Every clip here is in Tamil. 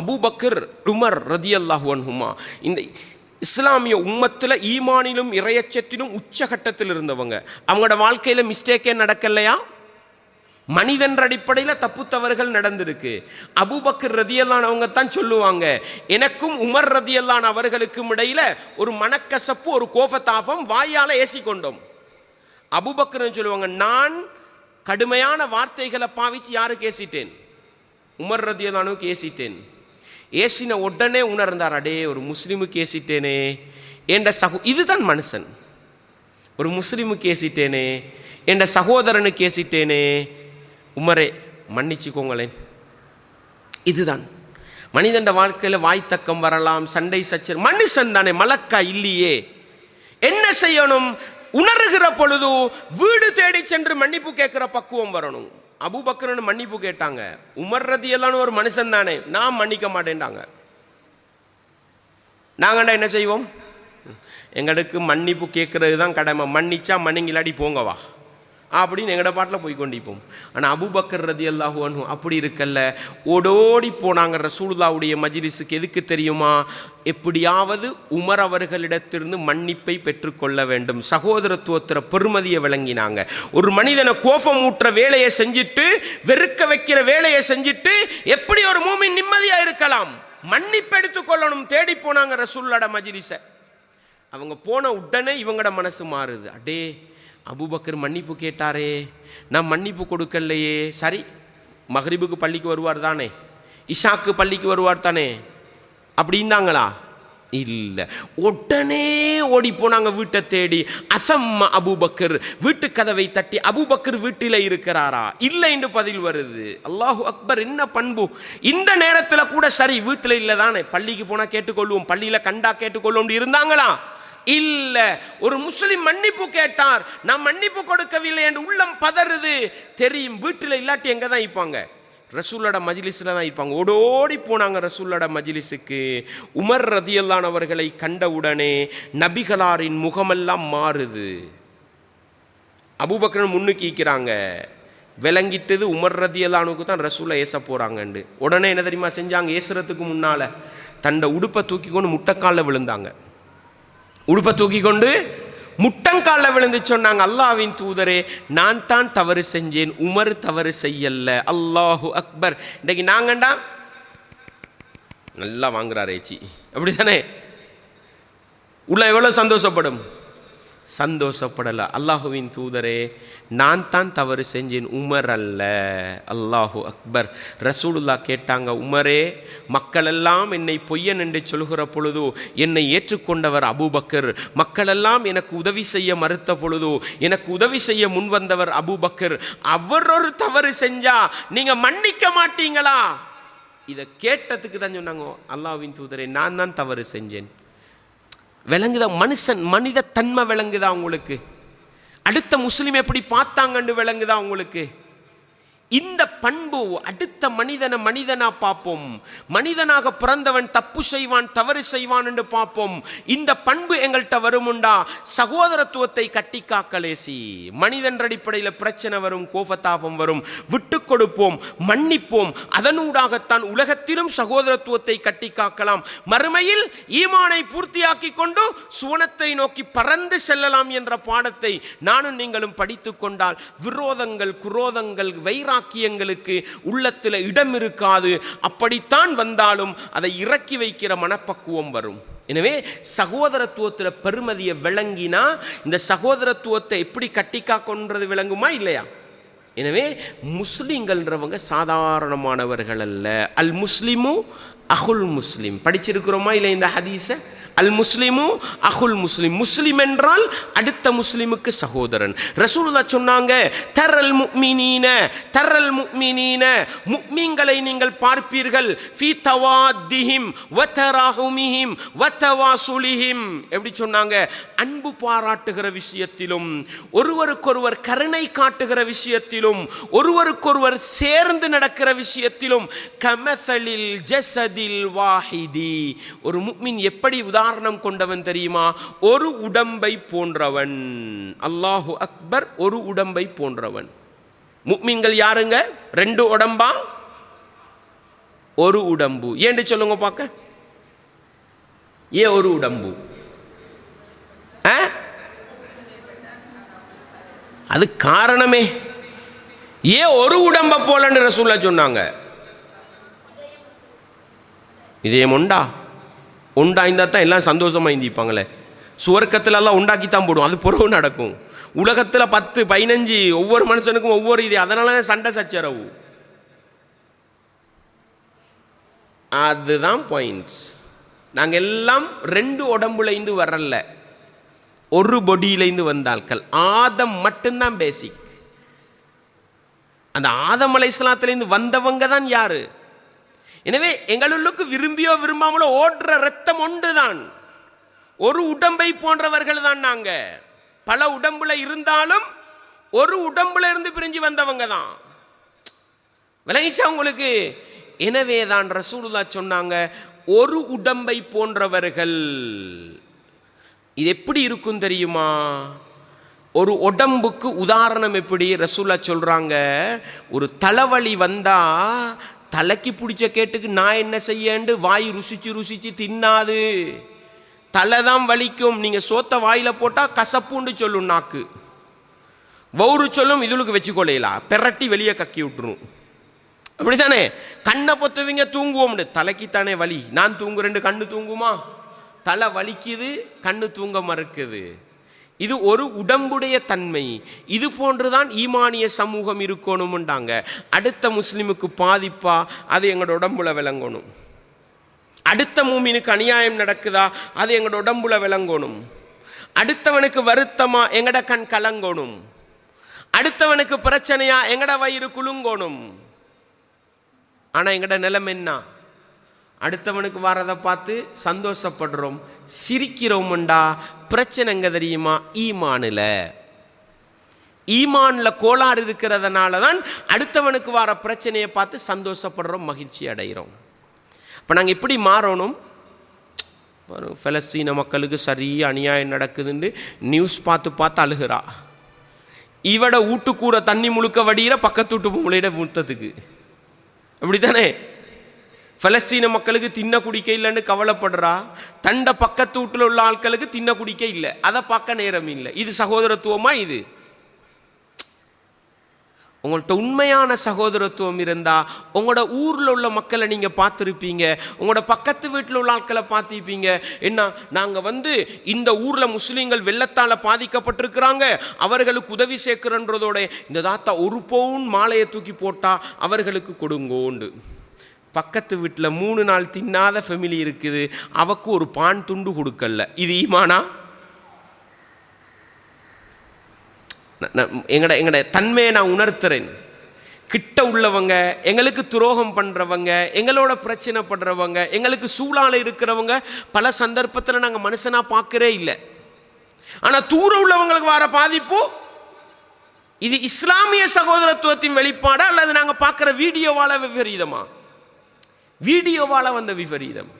அபூபக்கர் உமர் ரதி அல்லாஹுவன்ஹுமா இந்த இஸ்லாமிய உம்மத்தில் ஈமானிலும் இறையச்சத்திலும் உச்சகட்டத்தில் இருந்தவங்க. அவங்களோட வாழ்க்கையில் மிஸ்டேக்கே நடக்கலையா? மனிதன்ற அடிப்படையில் தப்பு தவறுகள் நடந்திருக்கு. அபுபக்கர் ரதியல்லானவங்க தான் சொல்லுவாங்க. எனக்கும் உமர் ரதியல்லான் அவர்களுக்கும் இடையில ஒரு மனக்கசப்பு ஒரு கோபத்தாபம் வாயால் ஏசி கொண்டோம் அபூபக்கர்னு சொல்லுவாங்க? நான் கடுமையான வார்த்தைகளை பாவிச்சு யாருக்கு ஏசிட்டேன்? உமர் ரதியல்லானுக்கு ஏசிட்டேன். ஏசின உடனே உணர்ந்தார் அடே ஒரு முஸ்லீமுக்கு ஏசிட்டேனே என்ற சகோ இதுதான் மனுஷன். ஒரு முஸ்லீமுக்கு ஏசிட்டேனே என்ற சகோதரனுக்கு ஏசிட்டேனே. உமரே மன்னிச்சுக்கோங்களேன். இதுதான். மனிதன் வாழ்க்கையில் வாய்த்தக்கம் வரலாம் சண்டை சச்சர் மனுஷன் தானே மலக்கா இல்லையே. என்ன செய்யணும்? உணர்கிற பொழுது வீடு தேடி சென்று மன்னிப்பு கேட்கிற பக்குவம் வரணும். அபுபக்கரன் மன்னிப்பு கேட்டாங்க. உமர் ரதியெல்லாம் ஒரு மனுஷன் தானே. நான் மன்னிக்க மாட்டேன்டாங்க. நாங்கண்டா என்ன செய்வோம்? எங்களுக்கு மன்னிப்பு கேட்கறது தான் கடமை. மன்னிச்சா மன்னிங்கிலாடி போங்கவா? அப்படின்னு எங்கட பாட்டில் போய் கொண்டிப்போம். ஆனால் அபுபக்கர் ரதி அல்லாஹு அப்படி இருக்கல்ல. ஓடோடி போனாங்க ரசூலுல்லாவுடைய மஜிலிஸுக்கு எதுக்கு தெரியுமா? எப்படியாவது உமர் அவர்களிடத்திலிருந்து மன்னிப்பை பெற்றுக்கொள்ள வேண்டும். சகோதரத்துவத்திற பெருமதியை விளங்கினாங்க. ஒரு மனிதனை கோபம் ஊற்ற வேலையை செஞ்சுட்டு வெறுக்க வைக்கிற வேலையை செஞ்சுட்டு எப்படி ஒரு மூமின் நிம்மதியாக இருக்கலாம்? மன்னிப்பு எடுத்துக்கொள்ளணும் தேடி போனாங்க ரசூல்லோட மஜ்லிஸை. அவங்க போன உடனே இவங்களோட மனசு மாறுது. அடே அபூபக்கர் மன்னிப்பு கேட்டாரே. நான் மன்னிப்பு கொடுக்கலையே. சரி மஹரிபுக்கு பள்ளிக்கு வருவார் தானே? இஷாக்கு பள்ளிக்கு வருவார் தானே? அப்படின்னாங்களா இல்லை. உடனே ஓடி போனாங்க வீட்டை தேடி. அசம் அபூபக்கர். வீட்டு கதவை தட்டி அபூபக்கர் வீட்டில் இருக்கிறாரா? இல்லை என்று பதில் வருது. அல்லாஹு அக்பர் என்ன பண்பு? இந்த நேரத்தில் கூட சரி வீட்டில் இல்லை தானே பள்ளிக்கு போனால் கேட்டுக்கொள்வோம். பள்ளியில் கண்டா கேட்டுக்கொள்வோம் இருந்தாங்களா? இல்ல. ஒரு முஸ்லிம் மன்னிப்பு கேட்டார். நான் மன்னிப்பு கொடுக்கவில்லை என்று உள்ளம் பதறுது. தெரியும் வீட்டில் இல்லாட்டி எங்க தான் இருப்பாங்க? ரசூலோட மஜிலிஸில் தான் இருப்பாங்க. ஓடோடி போனாங்க ரசூலோட மஜிலிஸுக்கு. உமர் ரதியல்லானவர்களை கண்டவுடனே நபிகளாரின் முகமெல்லாம் மாறுது. அபுபக்கரன் முன்னுக்கு ஈக்கிறாங்க விளங்கிட்டது உமர் ரதியல்லானுக்கு தான் ரசூலை ஏச போகிறாங்கண்டு உடனே என்ன தெரியுமா செஞ்சாங்க? ஏசுறதுக்கு முன்னால் தண்டை உடுப்பை தூக்கி கொண்டு முட்டைக்காலில் விழுந்தாங்க. உடுப்பை தூக்கி கொண்டு முட்டங்காலில் விழுந்து சொன்னாங்க அல்லாவின் தூதரே நான் தான் தவறு செஞ்சேன் உமர் தவறு செய்யல. அல்லாஹு அக்பர். இன்னைக்கு நாங்கண்டா? நல்லா வாங்குறாரேச்சி அப்படி தானே உள்ள எவ்வளோ சந்தோஷப்படும்? சந்தோஷப்படலை. அல்லாஹுவின் தூதரே நான் தான் தவறு செஞ்சேன். உமர் அல்ல. அல்லாஹு அக்பர். ரசூலுல்லா கேட்டாங்க உமரே மக்களெல்லாம் என்னை பொய்யன் என்று சொல்கிற பொழுது என்னை ஏற்றுக்கொண்டவர் அபுபக்கர். மக்களெல்லாம் எனக்கு உதவி செய்ய மறுத்த பொழுது எனக்கு உதவி செய்ய முன்வந்தவர் அபுபக்கர். அவர் ஒரு தவறு செஞ்சா நீங்கள் மன்னிக்க மாட்டீங்களா? இதை கேட்டதுக்கு தான் சொன்னாங்க அல்லாஹுவின் தூதரே நான் தான் தவறு செஞ்சேன். விளங்குதா? மனுஷன் மனித தன்மை விளங்குதா உங்களுக்கு? அடுத்த முஸ்லீம் எப்படி பார்த்தாங்கன்னு விளங்குதா உங்களுக்கு? இந்த பண்பு அடுத்த மனிதனை மனிதனா பார்ப்போம். மனிதனாக பிறந்தவன் தப்பு செய்வான் தவறு செய்வான் என்று பார்ப்போம். இந்த பண்பு எங்கள்கிட்ட வருமுண்டா? சகோதரத்துவத்தை கட்டி காக்கலேசி மனிதன் அடிப்படையில் பிரச்சனை வரும் கோபத்தாபம் வரும். விட்டு கொடுப்போம் மன்னிப்போம். அதனூடாகத்தான் உலகத்திலும் சகோதரத்துவத்தை கட்டி காக்கலாம். மறுமையில் ஈமானை பூர்த்தியாக்கி கொண்டு சுவனத்தை நோக்கி பறந்து செல்லலாம் என்ற பாடத்தை நானும் நீங்களும் படித்து கொண்டால் விரோதங்கள் குரோதங்கள் வாக்கியங்களுக்கு உள்ளத்தில் இடம் இருக்காது. அப்படித்தான் வந்தாலும் அதை இறக்கி வைக்கிற மனப்பக்குவம் வரும். எனவே சகோதரத்துவத்தில் பெருமதியை விளங்கினா இந்த சகோதரத்துவத்தை எப்படி கட்டி விளங்குமா இல்லையா? எனவே முஸ்லீம்கள்ன்றவங்க சாதாரணமானவர்கள் அல்ல. அல் முஸ்லீமும் அகுல் முஸ்லீம். படிச்சிருக்கிறோமா இல்லை இந்த ஹதீஸை? அல் முஸ்லிமு அகுல் முஸ்லிம். முஸ்லிம் என்றால் அடுத்த முஸ்லிமுக்கு சகோதரன். ரசூலுதா சொன்னாங்க தரல் முக்மினீன தரல் முக்மினீன முக்மீன்களை நீங்கள் பார்ப்பீர்கள். ஃபீ தவாத்திஹிம் வத்தராஹுமிஹிம் வத்தவாசுலிஹிம் எப்படி சொன்னாங்க? அன்பு பாராட்டுகிற விஷயத்திலும் ஒருவருக்கொருவர் கருணை காட்டுகிற விஷயத்திலும் ஒருவருக்கொருவர் சேர்ந்து நடக்கிற விஷயத்திலும் கமசலில் ஜசதில் வாஹிதி. ஒரு முக்மின் எப்படி காரணம் கொண்டவன் தெரியுமா? ஒரு உடம்பை போன்றவன். அல்லாஹு அக்பர் ஒரு உடம்பை போன்றவன். முக்மீன்கள் யாருங்க? ரெண்டு உடம்பா? ஒரு உடம்பு. ஏண்டு சொல்லுங்க பார்க்க. ஏன் ஒரு உடம்பு? அது காரணமே. ஏன் ஒரு உடம்ப போலன்னு ரசூல்லா சொன்னாங்க. இதயம் உண்டா? உண்டாய்ந்தால் தான் எல்லாம் சந்தோஷமாக இந்திப்பாங்களே சுவர்க்கத்தில் எல்லாம் உண்டாக்கி தான் போடும். அது புறவு நடக்கும். உலகத்தில் பத்து பதினஞ்சு ஒவ்வொரு மனுஷனுக்கும் ஒவ்வொரு இது. அதனால தான் சண்டை சச்சரவு. அதுதான் பாயிண்ட்ஸ் நாங்கள் எல்லாம் ரெண்டு உடம்புலேருந்து வரல. ஒரு பொடியிலேருந்து வந்தாள்கள் ஆதம் மட்டும்தான் பேசிக் அந்த ஆதம் அலை இஸ்லாத்துலேருந்து வந்தவங்க தான் யாரு? எனவே எங்களுள்ளுக்கு விரும்பியோ விரும்பாமலோ ஓடுற ரத்தம் ஒன்று தான் ஒரு உடம்பை போன்றவர்கள் தான் நாங்கள் பல உடம்புல இருந்தாலும் ஒரு உடம்புல இருந்து பிரிஞ்சு வந்தவங்க தான். விளங்கிச்சா உங்களுக்கு? எனவே தான் ரசூலுல்லா சொன்னாங்க ஒரு உடம்பை போன்றவர்கள். இது எப்படி இருக்கும் தெரியுமா? ஒரு உடம்புக்கு உதாரணம் எப்படி ரசூலா சொல்கிறாங்க ஒரு தலைவலி வந்தால் தலைக்கு பிடிச்ச கேட்டுக்கு நான் என்ன செய்யண்டு? வாய் ருசிச்சு ருசிச்சு தின்னாது. தலை தான் வலிக்கும். நீங்கள் சோத்த வாயில் போட்டால் கசப்புன்னு சொல்லும் நாக்கு. வௌறு சொல்லும் இதுளுக்கு வச்சுக்கொள்ளையிலா. பெரட்டி வெளியே கக்கி விட்டுரும். அப்படித்தானே? கண்ணை பொத்துவீங்க தூங்குவோம்னு. தலைக்குத்தானே வலி. நான் தூங்குறேன்னு கண்ணு தூங்குமா? தலை வலிக்குது கண்ணு தூங்க மறுக்குது. இது ஒரு உடம்புடைய தன்மை. இது போன்றுதான் ஈமானிய சமூகம் இருக்கணும்ண்டாங்க அடுத்த முஸ்லீமுக்கு பாதிப்பா அது எங்களோட உடம்புல விளங்கணும். அடுத்த மூமினுக்கு அநியாயம் நடக்குதா அது எங்களோட உடம்புல விளங்கணும். அடுத்தவனுக்கு வருத்தமா எங்கட கண் கலங்கணும். அடுத்தவனுக்கு பிரச்சனையா எங்கட வயிறு குலுங்கணும். ஆனா எங்கட நிலம் என்ன? அடுத்தவனுக்கு வரதை பார்த்து சந்தோஷப்படுறோம். சிரிக்கிறோம்டா பிரச்சனைங்க தெரியுமா? ஈமானில். ஈமானில் கோளாறு இருக்கிறதுனால தான் அடுத்தவனுக்கு வர பிரச்சனையை பார்த்து சந்தோஷப்படுறோம் மகிழ்ச்சி அடைகிறோம். இப்போ நாங்கள் எப்படி மாறணும். ஃபலஸ்தீன மக்களுக்கு சரியாக அநியாயம் நடக்குதுன்னு நியூஸ் பார்த்து பார்த்து அழுகிறா. இவட ஊட்டுக்கூற தண்ணி முழுக்க வடிகிற பக்கத்து வீட்டு பொம்பளையிட முத்தத்துக்கு. அப்படித்தானே? பலஸ்தீன மக்களுக்கு தின்ன குடிக்க இல்லைன்னு கவலைப்படுறா? தண்ட பக்கத்து வீட்டில் உள்ள ஆட்களுக்கு தின்ன குடிக்க இல்லை. அதை பார்க்க நேரம் இல்லை. இது சகோதரத்துவமா இது? உங்கள்கிட்ட உண்மையான சகோதரத்துவம் இருந்தால் உங்களோட ஊரில் உள்ள மக்களை நீங்கள் பார்த்துருப்பீங்க. உங்களோட பக்கத்து வீட்டில் உள்ள ஆட்களை பார்த்திருப்பீங்க. என்ன நாங்கள் வந்து இந்த ஊரில் முஸ்லீம்கள் வெள்ளத்தால் பாதிக்கப்பட்டிருக்கிறாங்க. அவர்களுக்கு உதவி சேர்க்கிறன்றதோட இந்த தாத்தா ஒரு பவுன் மாலையை தூக்கி போட்டால் அவர்களுக்கு கொடுங்கோண்டு. பக்கத்து வீட்டில் மூணு நாள் தின்னாத ஃபெமிலி இருக்குது. அவக்கு ஒரு பான் துண்டு கொடுக்கல. இது ஈமானா? எங்கட எங்கட தன்மையை நான் உணர்த்துறேன். கிட்ட உள்ளவங்க எங்களுக்கு துரோகம் பண்ணுறவங்க எங்களோட பிரச்சனை படுறவங்க எங்களுக்கு சூழால இருக்கிறவங்க பல சந்தர்ப்பத்தில் நாங்கள் மனுஷனாக பார்க்கறே இல்லை. ஆனால் தூர உள்ளவங்களுக்கு வர பாதிப்பு? இது இஸ்லாமிய சகோதரத்துவத்தின் வெளிப்பாடா? அல்லது நாங்கள் பார்க்குற வீடியோவால் விபரீதமாக வீடியோவால் வந்த விபரீதம்.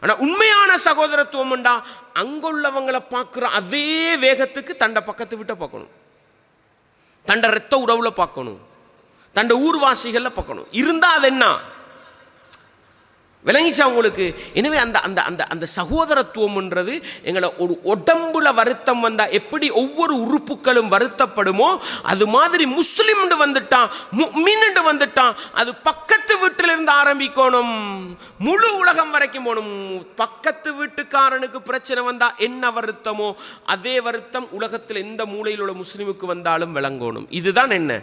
ஆனால் உண்மையான சகோதரத்துவம் உண்டா? அங்குள்ளவங்களை பார்க்குற அதே வேகத்துக்கு தண்ட பக்கத்து விட்ட பார்க்கணும். தண்ட ரத்த உறவில் பார்க்கணும். தண்ட ஊர்வாசிகளில் பார்க்கணும். இருந்தால் அது என்ன? விளங்கிச்சா உங்களுக்கு? எனவே அந்த அந்த அந்த அந்த சகோதரத்துவம்ன்றது எங்களை ஒரு உடம்புல வருத்தம் வந்தால் எப்படி ஒவ்வொரு உறுப்புகளும் வருத்தப்படுமோ அது மாதிரி முஸ்லீம்னு வந்துட்டான் முக்மின்னு வந்துட்டான் அது பக்கத்து வீட்டிலிருந்து ஆரம்பிக்கணும் முழு உலகம் வரைக்கும் போகணும். பக்கத்து வீட்டுக்காரனுக்கு பிரச்சனை வந்தால் என்ன வருத்தமோ அதே வருத்தம் உலகத்தில் எந்த மூலையில் உள்ள முஸ்லீமுக்கு வந்தாலும் விளங்கணும். இதுதான் என்ன?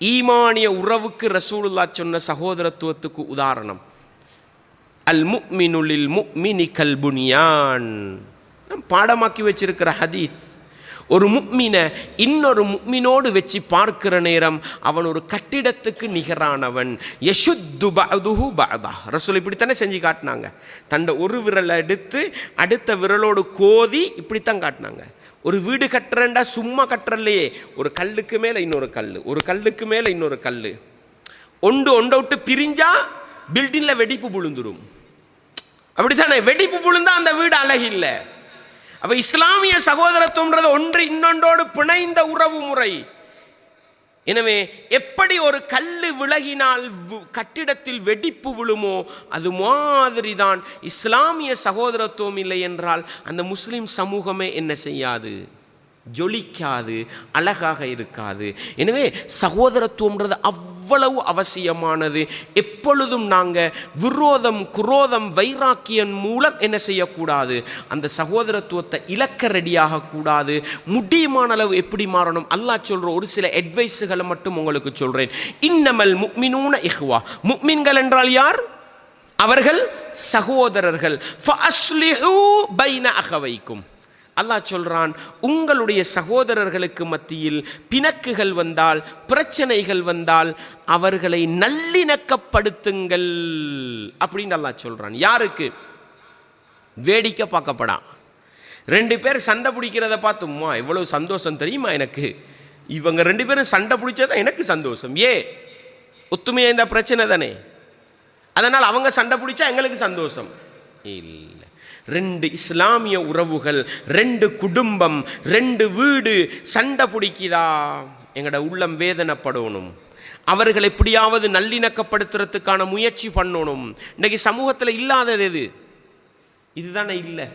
ஈமானிய உறவுக்கு ரசூலுல்லா சொன்ன சகோதரத்துவத்துக்கு உதாரணம். அல் முக்மினுலில் முக்மினி கல்புனியான் பாடமாக்கி வச்சிருக்கிற ஹதீஸ். ஒரு முக்மினை இன்னொரு முக்மினோடு வச்சு பார்க்கிற நேரம் அவன் ஒரு கட்டிடத்துக்கு நிகரானவன். யசுத்து பதுஹு பதா ரசூல் இப்படித்தானே செஞ்சு காட்டினாங்க. தண்டை ஒரு விரலை எடுத்து அடுத்த விரலோடு கோதி இப்படித்தான் காட்டினாங்க. ஒரு வீடு கட்டுறேன்டா சும்மா கட்டுறலையே ஒரு கல்லுக்கு மேலே இன்னொரு கல் ஒரு கல்லுக்கு மேலே இன்னொரு கல் ஒன்று ஒன்றை விட்டு பிரிஞ்சா பில்டிங்கில் வெடிப்பு விழுந்துடும் அப்படித்தானே? வெடிப்பு விழுந்தா அந்த வீடு அழகில்லை அப்போ இஸ்லாமிய சகோதரத்துவம்ன்றது ஒன்று இன்னொன்றோடு பிணைந்த உறவு முறை. எனவே எப்படி ஒரு கல் விலகினால் கட்டிடத்தில் வெடிப்பு விழுமோ அது மாதிரி தான் இஸ்லாமிய சகோதரத்துவம் இல்லை என்றால் அந்த முஸ்லீம் சமூகமே என்ன செய்யாது? ஜொலிக்காது அழகாக இருக்காது. எனவே சகோதரத்துவம்ன்றது அவ்வளவு அவசியமானது? எப்பொழுதும் நாங்கள் விரோதம் குரோதம் வைராக்கியன் மூலம் என்ன செய்யக்கூடாது? அந்த சகோதரத்துவத்தை இலக்க ரெடியாக கூடாது. முடியுமான அளவு எப்படி மாறணும்? அல்லாஹ் சொல்கிற ஒரு சில அட்வைஸுகளை மட்டும் உங்களுக்கு சொல்கிறேன் இன்னமல் முக்மினூன இஹ்வா. முக்மின்கள் என்றால் யார்? அவர்கள் சகோதரர்கள். ஃபஅஸ்லிஹூ பைன அகவைக்கும் அல்லாஹ் சொல்கிறான் உங்களுடைய சகோதரர்களுக்கு மத்தியில் பிணக்குகள் வந்தால் பிரச்சனைகள் வந்தால் அவர்களை நல்லிணக்கப்படுத்துங்கள் அப்படின்னு அல்லாஹ் சொல்கிறான் யாருக்கு? வேடிக்கை பார்க்கப்படா ரெண்டு பேர் சண்டை பிடிக்கிறத பார்த்தும்மா எவ்வளோ சந்தோஷம் தெரியுமா எனக்கு? இவங்க ரெண்டு பேரும் சண்டை பிடிச்சதான் எனக்கு சந்தோஷம். ஏ ஒத்துமையா இந்த பிரச்சனை தானே? அதனால் அவங்க சண்டை பிடிச்சா எங்களுக்கு சந்தோஷம். இல்லை ரெண்டு இஸ்லாமிய உறவுகள் ரெண்டு குடும்பம் ரெண்டு வீடு சண்டை பிடிக்குதா? எங்களோட உள்ளம் வேதனைப்படணும். அவர்கள் எப்படியாவது நல்லிணக்கப்படுத்துறதுக்கான முயற்சி பண்ணணும். இன்றைக்கி சமூகத்தில் இல்லாதது எது? இதுதானே இல்லை.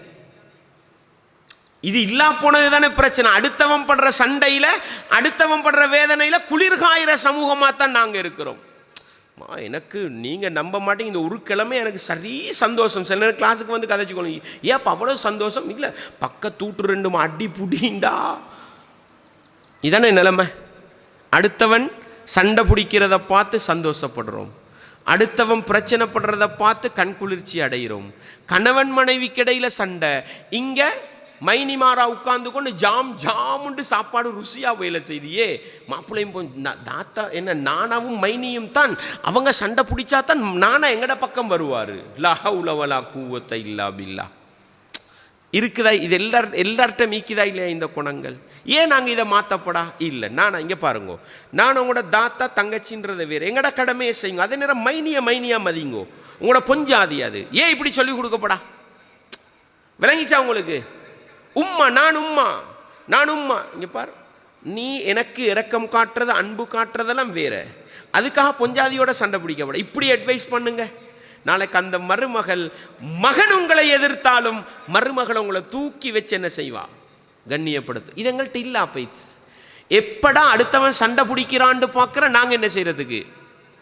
இது இல்லா போனது தானே பிரச்சனை. அடுத்தவன் படுற சண்டையில் அடுத்தவன் படுற வேதனையில் குளிர்காயிற சமூகமாக தான் நாங்கள் இருக்கிறோம். எனக்கு நீங்கள் நம்ப மாட்டீங்க இந்த ஒரு கிழமை எனக்கு சரி சந்தோஷம். சில நேரம் கிளாஸுக்கு வந்து கதைச்சிக்கணும் ஏப்பா அவ்வளோ சந்தோஷம்? இல்லை பக்கத்தூட்டு ரெண்டு அடி புடிண்டா? இதானே நிலைமை. அடுத்தவன் சண்டை பிடிக்கிறத பார்த்து சந்தோஷப்படுறோம். அடுத்தவன் பிரச்சனைப்படுறத பார்த்து கண் குளிர்ச்சி அடைகிறோம் கணவன் மனைவிக்கிடையில் சண்டை. இங்கே மைனிமாரா உட்கார்ந்து கொண்டு ஜாம் ஜாமுண்டு சாப்பாடு ருசியாக வேலை செய்தியே. மாப்பிள்ளையும் போ- தாத்தா என்ன நானாவும் மைனியும் தான். அவங்க சண்டை பிடிச்சா தான் நானா எங்கட பக்கம் வருவார். லஹ உலவலா கூவத்தை இல்லா பில்லா. இருக்குதா இது எல்லார் எல்லார்கிட்ட மீக்குதா இல்லையா இந்த குணங்கள்? ஏன் நாங்கள் இதை மாற்றப்படா இல்லை நான் இங்கே பாருங்கோ. நான் உங்களோட தாத்தா தங்கச்சின்றதை வேறு. எங்கட கடமையை செய்யுங்க. அதே நேரம் மைனிய மைனியா மதிங்கோ. உங்களோட பொஞ்சாதி அது. ஏன் இப்படி சொல்லி கொடுக்கப்படா? விளங்கிச்சா உங்களுக்கு? உம்மா நான் உம்மா நான் உம்மா. இங்கே பார். நீ எனக்கு இரக்கம் காட்டுறது அன்பு காட்டுறதெல்லாம் வேற. அதுக்காக பொஞ்சாதியோட சண்டை பிடிக்கப்பட இப்படி அட்வைஸ் பண்ணுங்க. நாளைக்கு அந்த மருமகள் மகன் உங்களை எதிர்த்தாலும் மருமகள் உங்களை தூக்கி வச்சு என்ன செய்வா? கண்ணியப்படுத்து. இது எங்கள்கிட்ட இல்ல பைத்ஸ் எப்படா அடுத்தவன் சண்டை பிடிக்கிறான்னு பார்க்குற நாங்கள் என்ன செய்யறதுக்கு?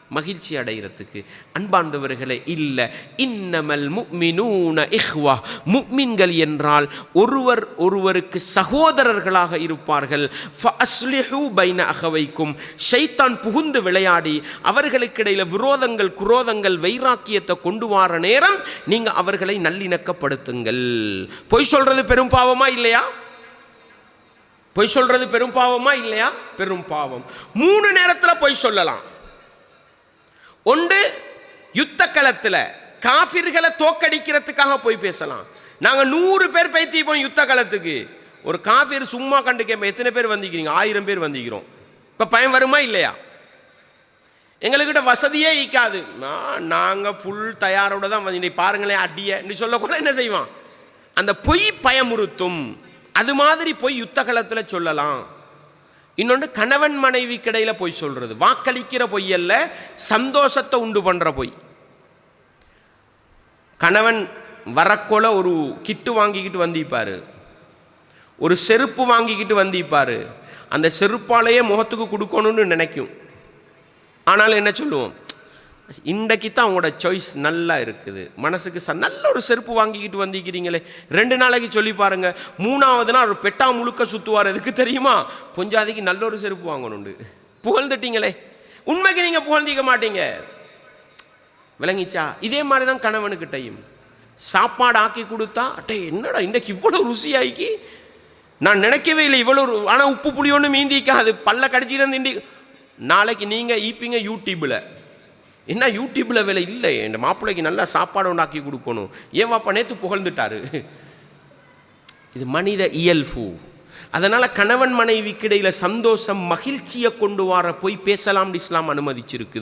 மகிழ்ச்சி அடைகிறதுக்கு அன்பார்ந்தவர்களே இல்லை. இன்னமல் முக்மினூன இஹ்வா. முக்மின்கள் என்றால் ஒருவர் ஒருவருக்கு சகோதரர்களாக இருப்பார்கள். பைன அகவைக்கும். ஷைத்தான் புகுந்து விளையாடி அவர்களுக்கிடையில் விரோதங்கள் குரோதங்கள் வைராக்கியத்தை கொண்டு வார நேரம் நீங்கள் அவர்களை நல்லிணக்கப்படுத்துங்கள். பொய் சொல்றது பெரும் பாவமா இல்லையா? பொய் சொல்றது பெரும் பாவமா இல்லையா? பெரும் பாவம். மூணு நேரத்தில் பொய் சொல்லலாம். ஒன்று யுத்த களத்தில் காஃபிர்களை தோக்கடிக்கிறதுக்காக போய் பேசலாம். நாங்கள் நூறு பேர் பைத்திப்போம் யுத்த களத்துக்கு ஒரு காஃபிர் சும்மா கண்டு கேட்போம் எத்தனை பேர் வந்திக்கிறீங்க? ஆயிரம் பேர் வந்திக்கிறோம். இப்போ பயம் வருமா இல்லையா? எங்கள்கிட்ட வசதியே ஈக்காது நாங்கள் புல் தயாரோட தான் வந்து இன்னைக்கு பாருங்களேன் அடிய. நீ சொல்லக்கூட என்ன செய்வான்? அந்த பொய் பயமுறுத்தும். அது மாதிரி பொய் யுத்த களத்தில் சொல்லலாம். இன்னொன்று கணவன் மனைவி கிடையில பொய் சொல்கிறது வாக்களிக்கிற பொய் அல்ல சந்தோஷத்தை உண்டு பண்ணுற பொய். கணவன் வரக்கோல ஒரு கிட்டு வாங்கிக்கிட்டு வந்திப்பார். ஒரு செருப்பு வாங்கிக்கிட்டு வந்திப்பார். அந்த செருப்பாலேயே முகத்துக்கு கொடுக்கணும்னு நினைக்கும். ஆனால் என்ன சொல்லுவோம்? இன்றைக்கு தான் உங்களோட சாய்ஸ் நல்லா இருக்குது. மனசுக்கு ச நல்ல ஒரு செருப்பு வாங்கிக்கிட்டு வந்திருக்கிறீங்களே. ரெண்டு நாளைக்கு சொல்லி பாருங்க. மூணாவது நாள் ஒரு பெட்டா முழுக்க சுற்றுவார் எதுக்கு தெரியுமா? பொஞ்சாதிக்கு நல்ல ஒரு செருப்பு வாங்கணுண்டு புகழ்ந்துட்டீங்களே. உண்மைக்கு நீங்கள் புகழ்ந்திக்க மாட்டீங்க. விளங்கிச்சா? இதே மாதிரி தான் கணவனுக்கிட்டையும். சாப்பாடு ஆக்கி கொடுத்தா அட்டே என்னடா இன்றைக்கு இவ்வளோ ருசியாக்கி? நான் நினைக்கவே இல்லை இவ்வளோ ஆனால் உப்பு புளி ஒன்று மீந்திக்காது. பல்ல கடிச்சிட்டு திண்டி நாளைக்கு நீங்கள் ஈப்பீங்க யூடியூப்பில் என்ன யூடியூப்பில் வேலை இல்லை? என் மாப்பிள்ளைக்கு நல்லா சாப்பாடு உண்டாக்கி கொடுக்கணும். ஏன் வாப்பா நேற்று புகழ்ந்துட்டாரு. இது மனித இயல்பு அதனால் கணவன் மனைவிக்கிடையில் சந்தோஷம் மகிழ்ச்சியை கொண்டு வர போய் பேசலாம் இஸ்லாம் அனுமதிச்சிருக்குது.